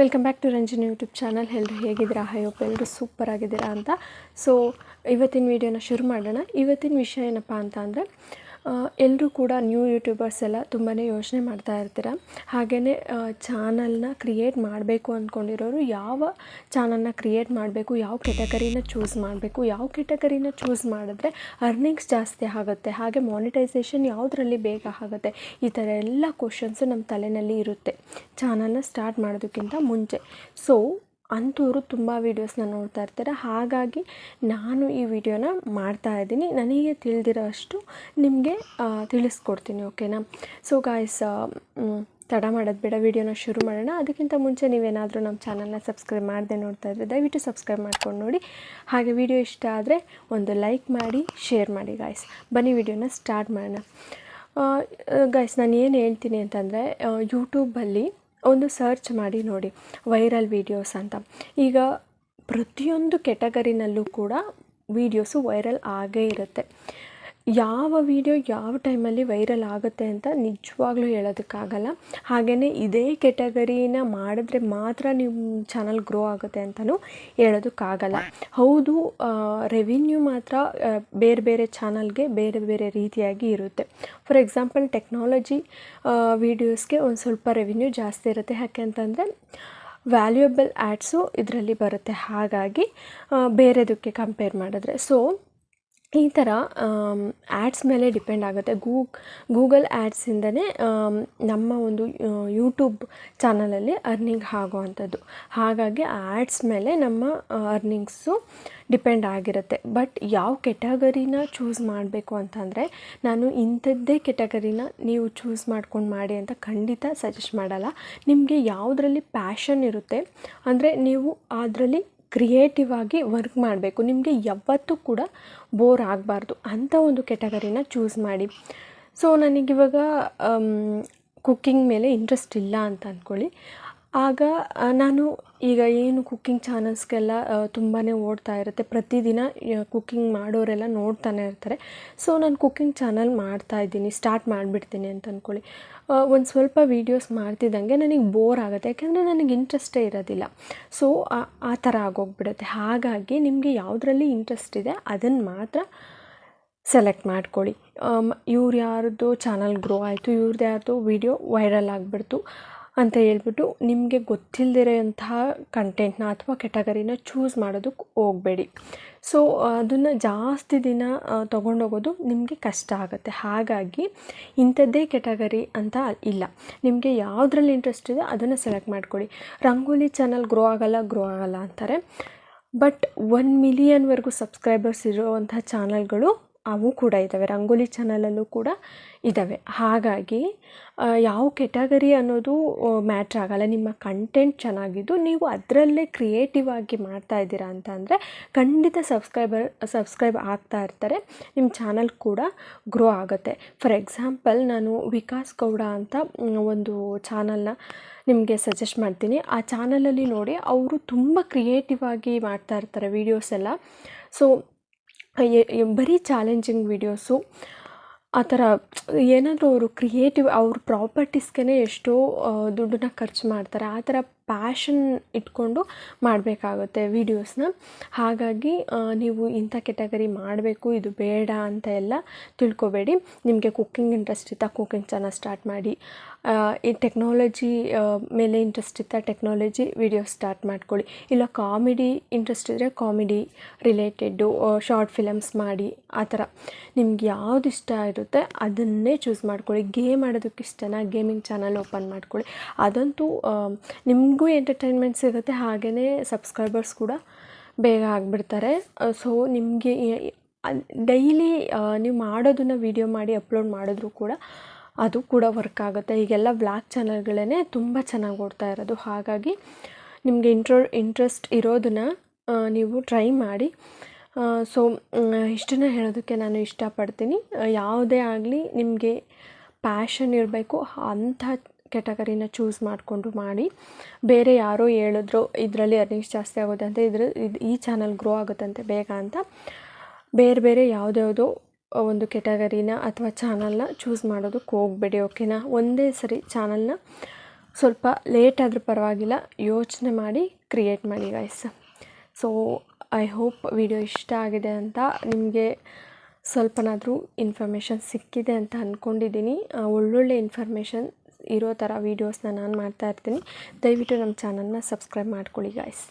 Welcome back to Ranjan YouTube channel ಎಲ್ಲರೂ ಹೇಗಿದ್ದೀರಾ? ಹೈಯೋಪ್ ಎಲ್ಲರೂ ಸೂಪರ್ ಆಗಿದ್ದೀರಾ ಅಂತ. ಸೊ ಇವತ್ತಿನ ವೀಡಿಯೋನ ಶುರು ಮಾಡೋಣ. ಇವತ್ತಿನ ವಿಷಯ ಏನಪ್ಪ ಅಂತ ಅಂದರೆ ಎಲ್ಲರೂ ಕೂಡ ನ್ಯೂ ಯೂಟ್ಯೂಬರ್ಸ್ ಎಲ್ಲ ತುಂಬಾ ಯೋಚನೆ ಮಾಡ್ತಾ ಇರ್ತೀರ. ಹಾಗೆಯೇ ಚಾನಲ್ನ ಕ್ರಿಯೇಟ್ ಮಾಡಬೇಕು ಅಂದ್ಕೊಂಡಿರೋರು ಯಾವ ಚಾನಲ್ನ ಕ್ರಿಯೇಟ್ ಮಾಡಬೇಕು, ಯಾವ ಕೆಟಗರಿನ ಚೂಸ್ ಮಾಡಬೇಕು, ಯಾವ ಕೆಟಗರಿನ ಚೂಸ್ ಮಾಡಿದ್ರೆ ಅರ್ನಿಂಗ್ಸ್ ಜಾಸ್ತಿ ಆಗುತ್ತೆ, ಹಾಗೆ ಮಾನಿಟೈಸೇಷನ್ ಯಾವುದರಲ್ಲಿ ಬೇಗ ಆಗುತ್ತೆ, ಈ ಥರ ಎಲ್ಲ ಕ್ವಶನ್ಸು ನಮ್ಮ ತಲೆಯಲ್ಲಿ ಇರುತ್ತೆ. ಚಾನಲ್ನ ಸ್ಟಾರ್ಟ್ ಮಾಡೋದಕ್ಕಿಂತ ಮುಂಚೆ. ಸೊ ಅಂಥವ್ರು ತುಂಬ ವೀಡಿಯೋಸ್ನ ನೋಡ್ತಾ ಇರ್ತಾರೆ. ಹಾಗಾಗಿ ನಾನು ಈ ವಿಡಿಯೋನ ಮಾಡ್ತಾ ಇದ್ದೀನಿ. ನನಗೆ ತಿಳಿದಿರೋ ಅಷ್ಟು ನಿಮಗೆ ತಿಳಿಸ್ಕೊಡ್ತೀನಿ, ಓಕೆನಾ? ಸೊ ಗಾಯ್ಸ್ ತಡ ಮಾಡೋದು ಬೇಡ. ವೀಡಿಯೋನ ಶುರು ಮಾಡೋಣ. ಅದಕ್ಕಿಂತ ಮುಂಚೆ ನೀವೇನಾದರೂ ನಮ್ಮ ಚಾನಲ್ನ ಸಬ್ಸ್ಕ್ರೈಬ್ ಮಾಡದೆ ನೋಡ್ತಾ ಇದ್ದರೆ ದಯವಿಟ್ಟು ಸಬ್ಸ್ಕ್ರೈಬ್ ಮಾಡ್ಕೊಂಡು ನೋಡಿ. ಹಾಗೆ ವಿಡಿಯೋ ಇಷ್ಟ ಆದರೆ ಒಂದು ಲೈಕ್ ಮಾಡಿ, ಶೇರ್ ಮಾಡಿ ಗಾಯ್ಸ್ ಬನ್ನಿ, ವಿಡಿಯೋನ ಸ್ಟಾರ್ಟ್ ಮಾಡೋಣ. ಗಾಯ್ಸ್ ನಾನು ಏನು ಹೇಳ್ತೀನಿ ಅಂತಂದರೆ ಯೂಟ್ಯೂಬಲ್ಲಿ ಒಂದು ಸರ್ಚ್ ಮಾಡಿ ನೋಡಿ ವೈರಲ್ ವೀಡಿಯೋಸ್ ಅಂತ. ಈಗ ಪ್ರತಿಯೊಂದು ಕೆಟಗರಿನಲ್ಲೂ ಕೂಡ ವೀಡಿಯೋಸು ವೈರಲ್ ಆಗೇ ಇರುತ್ತೆ. ಯಾವ ವಿಡಿಯೋ ಯಾವ ಟೈಮಲ್ಲಿ ವೈರಲ್ ಆಗುತ್ತೆ ಅಂತ ನಿಜವಾಗ್ಲೂ ಹೇಳೋದಕ್ಕಾಗಲ್ಲ. ಹಾಗೆಯೇ ಇದೇ ಕೆಟಗರಿನ ಮಾಡಿದ್ರೆ ಮಾತ್ರ ನಿಮ್ಮ ಚಾನಲ್ ಗ್ರೋ ಆಗುತ್ತೆ ಅಂತಲೂ ಹೇಳೋದಕ್ಕಾಗಲ್ಲ. ಹೌದು ರೆವಿನ್ಯೂ ಮಾತ್ರ ಬೇರೆ ಬೇರೆ ಚಾನಲ್ಗೆ ಬೇರೆ ಬೇರೆ ರೀತಿಯಾಗಿ ಇರುತ್ತೆ. ಫಾರ್ ಎಕ್ಸಾಂಪಲ್ ಟೆಕ್ನಾಲಜಿ ವೀಡಿಯೋಸ್ಗೆ ಒಂದು ಸ್ವಲ್ಪ ರೆವಿನ್ಯೂ ಜಾಸ್ತಿ ಇರುತ್ತೆ. ಯಾಕೆ ಅಂತಂದರೆ ವ್ಯಾಲ್ಯೂಯಬಲ್ ಆ್ಯಡ್ಸು ಇದರಲ್ಲಿ ಬರುತ್ತೆ. ಹಾಗಾಗಿ ಬೇರೆದಕ್ಕೆ ಕಂಪೇರ್ ಮಾಡಿದ್ರೆ. ಸೊ ಈ ಥರ ಆ್ಯಡ್ಸ್ ಮೇಲೆ ಡಿಪೆಂಡ್ ಆಗುತ್ತೆ. ಗೂ ಗೂಗಲ್ ಆ್ಯಡ್ಸಿಂದನೇ ನಮ್ಮ ಒಂದು ಯೂಟ್ಯೂಬ್ ಚಾನಲಲ್ಲಿ ಅರ್ನಿಂಗ್ ಆಗೋವಂಥದ್ದು. ಹಾಗಾಗಿ ಆ್ಯಡ್ಸ್ ಮೇಲೆ ನಮ್ಮ ಅರ್ನಿಂಗ್ಸು ಡಿಪೆಂಡ್ ಆಗಿರುತ್ತೆ. ಬಟ್ ಯಾವ ಕೆಟಗರಿನ ಚೂಸ್ ಮಾಡಬೇಕು ಅಂತಂದರೆ, ನಾನು ಇಂಥದ್ದೇ ಕೆಟಗರಿನ ನೀವು ಚೂಸ್ ಮಾಡ್ಕೊಂಡು ಮಾಡಿ ಅಂತ ಖಂಡಿತ ಸಜೆಸ್ಟ್ ಮಾಡಲ್ಲ. ನಿಮಗೆ ಯಾವುದರಲ್ಲಿ ಪ್ಯಾಷನ್ ಇರುತ್ತೆ, ಅಂದರೆ ನೀವು ಅದರಲ್ಲಿ ಕ್ರಿಯೇಟಿವ್ ಆಗಿ ವರ್ಕ್ ಮಾಡಬೇಕು. ನಿಮಗೆ ಯಾವತ್ತೂ ಕೂಡ ಬೋರ್ ಆಗಬಾರ್ದು ಅಂಥ ಒಂದು ಕೆಟಗರಿನ ಚೂಸ್ ಮಾಡಿ. ಸೊ ನನಗಿವಾಗ ಕುಕ್ಕಿಂಗ್ ಮೇಲೆ ಇಂಟ್ರೆಸ್ಟ್ ಇಲ್ಲ ಅಂತ ಅಂದ್ಕೊಳ್ಳಿ ಆಗ ನಾನು ಈಗ ಏನು ಕುಕ್ಕಿಂಗ್ ಚಾನಲ್ಸ್ಗೆಲ್ಲ ತುಂಬಾ ಓಡ್ತಾ ಇರುತ್ತೆ. ಪ್ರತಿದಿನ ಕುಕ್ಕಿಂಗ್ ಮಾಡೋರೆಲ್ಲ ನೋಡ್ತಾನೆ ಇರ್ತಾರೆ. ಸೊ ನಾನು ಕುಕ್ಕಿಂಗ್ ಚಾನಲ್ ಮಾಡ್ತಾ ಇದ್ದೀನಿ. ಸ್ಟಾರ್ಟ್ ಮಾಡಿಬಿಡ್ತೀನಿ ಅಂತ ಅಂದ್ಕೊಳ್ಳಿ ಒಂದು ಸ್ವಲ್ಪ ವೀಡಿಯೋಸ್ ಮಾಡ್ತಿದ್ದಂಗೆ ನನಗೆ ಬೋರ್ ಆಗುತ್ತೆ. ಯಾಕೆಂದರೆ ನನಗೆ ಇಂಟ್ರೆಸ್ಟೇ ಇರೋದಿಲ್ಲ. ಸೊ ಆ ಥರ ಆಗೋಗ್ಬಿಡುತ್ತೆ. ಹಾಗಾಗಿ ನಿಮಗೆ ಯಾವುದರಲ್ಲಿ ಇಂಟ್ರೆಸ್ಟ್ ಇದೆ ಅದನ್ನು ಮಾತ್ರ ಸೆಲೆಕ್ಟ್ ಮಾಡ್ಕೊಳ್ಳಿ. ಇವ್ರು ಯಾರ್ದು ಚಾನಲ್ ಗ್ರೋ ಆಯಿತು ಇವ್ರದ್ದು ಯಾರ್ದು ವೀಡಿಯೋ ವೈರಲ್ ಆಗಿಬಿಡ್ತು. ಅಂತ ಹೇಳ್ಬಿಟ್ಟು ನಿಮಗೆ ಗೊತ್ತಿಲ್ಲದಿರೋಂತಹ ಕಂಟೆಂಟ್ನ ಅಥವಾ ಕೆಟಗರಿನ ಚೂಸ್ ಮಾಡೋದಕ್ಕೆ ಹೋಗಬೇಡಿ. ಸೊ ಅದನ್ನು ಜಾಸ್ತಿ ದಿನ ತೊಗೊಂಡೋಗೋದು ನಿಮಗೆ ಕಷ್ಟ ಆಗುತ್ತೆ. ಹಾಗಾಗಿ ಇಂಥದ್ದೇ ಕೆಟಗರಿ ಅಂತ ಇಲ್ಲ. ನಿಮಗೆ ಯಾವುದ್ರಲ್ಲಿ ಇಂಟ್ರೆಸ್ಟ್ ಇದೆ ಅದನ್ನು ಸೆಲೆಕ್ಟ್ ಮಾಡ್ಕೊಳ್ಳಿ ರಂಗೋಲಿ ಚಾನಲ್ ಗ್ರೋ ಆಗಲ್ಲ ಗ್ರೋ ಆಗಲ್ಲ ಅಂತಾರೆ. ಬಟ್ ಒನ್ ಮಿಲಿಯನ್ವರೆಗೂ ಸಬ್ಸ್ಕ್ರೈಬರ್ಸ್ ಇರುವಂಥ ಚಾನಲ್ಗಳು ಅವು ಕೂಡ ಇದ್ದಾವೆ. ರಂಗೋಲಿ ಚಾನಲಲ್ಲೂ ಕೂಡ ಇದ್ದಾವೆ. ಹಾಗಾಗಿ ಯಾವ ಕೆಟಗರಿ ಅನ್ನೋದು ಮ್ಯಾಟ್ರ್ ಆಗಲ್ಲ. ನಿಮ್ಮ ಕಂಟೆಂಟ್ ಚೆನ್ನಾಗಿದ್ದು ನೀವು ಅದರಲ್ಲೇ ಕ್ರಿಯೇಟಿವ್ ಆಗಿ ಮಾಡ್ತಾ ಇದ್ದೀರಾ ಅಂತ ಅಂದರೆ, ಖಂಡಿತ ಸಬ್ಸ್ಕ್ರೈಬರ್ ಸಬ್ಸ್ಕ್ರೈಬ್ ಆಗ್ತಾ ಇರ್ತಾರೆ. ನಿಮ್ಮ ಚಾನಲ್ ಕೂಡ ಗ್ರೋ ಆಗುತ್ತೆ. ಫಾರ್ ಎಕ್ಸಾಂಪಲ್ ನಾನು ವಿಕಾಸ್ ಗೌಡ ಅಂತ ಒಂದು ಚಾನಲ್ನ ನಿಮಗೆ ಸಜೆಸ್ಟ್ ಮಾಡ್ತೀನಿ. ಆ ಚಾನಲಲ್ಲಿ ನೋಡಿ, ಅವರು ತುಂಬ ಕ್ರಿಯೇಟಿವ್ ಆಗಿ ಮಾಡ್ತಾ ಇರ್ತಾರೆ ವೀಡಿಯೋಸ್ ಎಲ್ಲ. ಸೊ ಬರೀ ಚಾಲೆಂಜಿಂಗ್ ವೀಡಿಯೋಸು ಆ ಥರ ಏನಾದರೂ ಅವರು ಕ್ರಿಯೇಟಿವ್ ಅವ್ರ ಪ್ರಾಪರ್ಟೀಸ್ಗೇ ಎಷ್ಟೋ ದುಡ್ಡನ್ನ ಖರ್ಚು ಮಾಡ್ತಾರೆ. ಆ ಥರ ಪ್ಯಾಷನ್ ಇಟ್ಕೊಂಡು ಮಾಡಬೇಕಾಗುತ್ತೆ ವೀಡಿಯೋಸ್ನ ಹಾಗಾಗಿ ನೀವು ಇಂಥ ಕೆಟಗರಿ ಮಾಡಬೇಕು, ಇದು ಬೇಡ ಅಂತ ಎಲ್ಲ ತಿಳ್ಕೊಬೇಡಿ. ನಿಮಗೆ ಕುಕ್ಕಿಂಗ್ ಇಂಟ್ರೆಸ್ಟ್ ಇತ್ತಾ ಕುಕ್ಕಿಂಗ್ ಚಾನಲ್ ಸ್ಟಾರ್ಟ್ ಮಾಡಿ. ಈ ಟೆಕ್ನಾಲಜಿ ಮೇಲೆ ಇಂಟ್ರೆಸ್ಟ್ ಇತ್ತಾ ಟೆಕ್ನಾಲಜಿ ವಿಡಿಯೋ ಸ್ಟಾರ್ಟ್ ಮಾಡ್ಕೊಳ್ಳಿ. ಇಲ್ಲ ಕಾಮಿಡಿ ಇಂಟ್ರೆಸ್ಟ್ ಇದ್ದರೆ ಕಾಮಿಡಿ ರಿಲೇಟೆಡ್ಡು ಶಾರ್ಟ್ ಫಿಲಮ್ಸ್ ಮಾಡಿ, ಆ ಥರ. ನಿಮ್ಗೆ ಯಾವ್ದು ಇಷ್ಟ ಇರುತ್ತೆ, ಅದನ್ನೇ ಚೂಸ್ ಮಾಡ್ಕೊಳ್ಳಿ. ಗೇಮ್ ಆಡೋದಕ್ಕೆ ಇಷ್ಟನಾ ಗೇಮಿಂಗ್ ಚಾನಲ್ ಓಪನ್ ಮಾಡ್ಕೊಳ್ಳಿ. ಅದಂತೂ ನಿಮಗೂ ಎಂಟರ್ಟೈನ್ಮೆಂಟ್ ಸಿಗುತ್ತೆ ಹಾಗೆಯೇ ಸಬ್ಸ್ಕ್ರೈಬರ್ಸ್ ಕೂಡ ಬೇಗ ಆಗಿಬಿಡ್ತಾರೆ. ಸೊ ನಿಮಗೆ ಡೈಲಿ ನೀವು ಮಾಡೋದನ್ನು ವೀಡಿಯೋ ಮಾಡಿ ಅಪ್ಲೋಡ್ ಮಾಡಿದ್ರೂ ಕೂಡ ಅದು ಕೂಡ ವರ್ಕ್ ಆಗುತ್ತೆ. ಈಗೆಲ್ಲ ಬ್ಲ್ಯಾಕ್ ಚಾನಲ್ಗಳೇ ತುಂಬ ಚೆನ್ನಾಗಿ ಓಡ್ತಾ ಇರೋದು. ಹಾಗಾಗಿ ನಿಮಗೆ ಇಂಟ್ರೋ ಇಂಟ್ರೆಸ್ಟ್ ಇರೋದನ್ನು ನೀವು ಟ್ರೈ ಮಾಡಿ. ಸೊ ಇಷ್ಟನ್ನು ಹೇಳೋದಕ್ಕೆ ನಾನು ಇಷ್ಟಪಡ್ತೀನಿ. ಯಾವುದೇ ಆಗಲಿ ನಿಮಗೆ ಪ್ಯಾಷನ್ ಇರಬೇಕು, ಅಂಥ ಕೆಟಗರಿನ ಚೂಸ್ ಮಾಡಿಕೊಂಡು ಮಾಡಿ, ಬೇರೆ ಯಾರೋ ಹೇಳಿದ್ರು, ಇದರಲ್ಲಿ ಅರ್ನಿಂಗ್ಸ್ ಜಾಸ್ತಿ ಆಗುತ್ತೆ ಅಂತ ಇದ್ರ, ಇದು ಈ ಚಾನಲ್ ಗ್ರೋ ಆಗುತ್ತಂತೆ ಬೇಗ ಅಂತ, ಬೇರೆ ಬೇರೆ ಯಾವುದ್ಯಾವುದೋ ಒಂದು ಕೆಟಗರಿನ ಅಥವಾ ಚಾನಲ್ನ ಚೂಸ್ ಮಾಡೋದಕ್ಕೆ ಹೋಗಬೇಡಿ, ಓಕೆನಾ? ಒಂದೇ ಸರಿ ಚಾನಲ್ನ ಸ್ವಲ್ಪ ಲೇಟ್ ಆದರೂ ಪರವಾಗಿಲ್ಲ, ಯೋಚನೆ ಮಾಡಿ ಕ್ರಿಯೇಟ್ ಮಾಡಿ guys so I hope video ಇಷ್ಟ ಆಗಿದೆ ಅಂತ, ನಿಮಗೆ ಸ್ವಲ್ಪನಾದರೂ ಇನ್ಫಾರ್ಮೇಷನ್ ಸಿಕ್ಕಿದೆ ಅಂತ ಅಂದ್ಕೊಂಡಿದ್ದೀನಿ ಒಳ್ಳೊಳ್ಳೆ ಇನ್ಫಾರ್ಮೇಷನ್ ಇರೋ ಥರ ವೀಡಿಯೋಸ್ನ ನಾನು ಮಾಡ್ತಾ ಇರ್ತೀನಿ. ದಯವಿಟ್ಟು ನಮ್ಮ ಚಾನಲ್ನ ಸಬ್ಸ್ಕ್ರೈಬ್ ಮಾಡ್ಕೊಳ್ಳಿ ಗಾಯ್ಸ್